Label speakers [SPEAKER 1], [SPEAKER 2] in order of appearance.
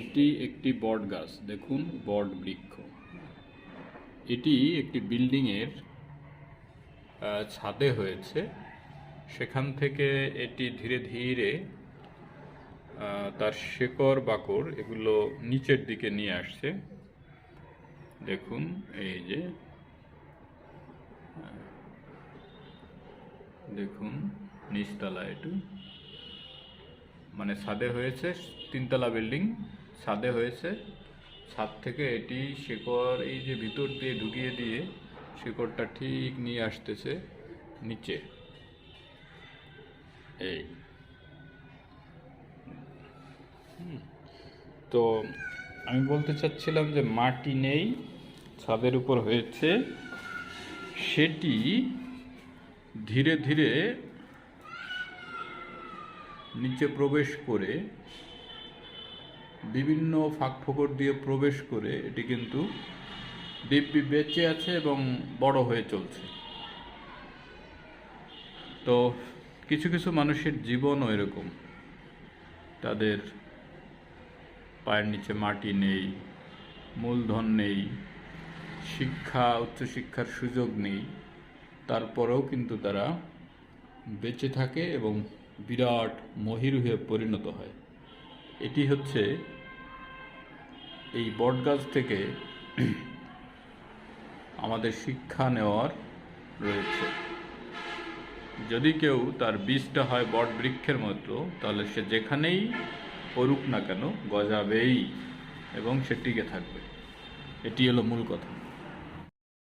[SPEAKER 1] এটি একটি বট গাছ, দেখুন বট বৃক্ষ। এটি একটি বিল্ডিংয়ের ছাদে হয়েছে। সেখান থেকে এটি ধীরে ধীরে তার শেকড় বাকড় এগুলো নিচের দিকে নিয়ে আসছে। দেখুন এই যে দেখুন নিচতলা একটু মানে ছাদে হয়েছে তিনতলা বিল্ডিং। ছাদে হয়েছে। ছাদ থেকে এটি শেকড়, এই যে ভিতর দিয়ে ঢুকিয়ে দিয়ে শেকড়টা ঠিক নিয়ে আসতেছে নিচে। এই। তো আমি বলতে চাচ্ছিলাম যে মাটি নেই, ছাদের উপর হয়েছে। সেটি ধীরে ধীরে নিচে প্রবেশ করে বিভিন্ন ফাঁক ফোকর দিয়ে প্রবেশ করে এটি কিন্তু দিব্যি বেঁচে আছে এবং বড় হয়ে চলছে। তো কিছু কিছু মানুষের জীবনও এরকম। তাদের পায়ের নিচে মাটি নেই, মূলধন নেই, শিক্ষা, উচ্চশিক্ষার সুযোগ নেই। তারপরেও কিন্তু তারা বেঁচে থাকে এবং বিরাট মহির হয়ে পরিণত হয়। এটি হচ্ছে এই বটগাছ থেকে আমাদের শিক্ষা নেওয়ার রয়েছে। যদি কেউ তার বীজটা হয় বট বৃক্ষের মতো, তাহলে সে যেখানেই পড়ুক না কেন গজাবেই এবং সে টিকে থাকবে। এটি হলো মূল কথা।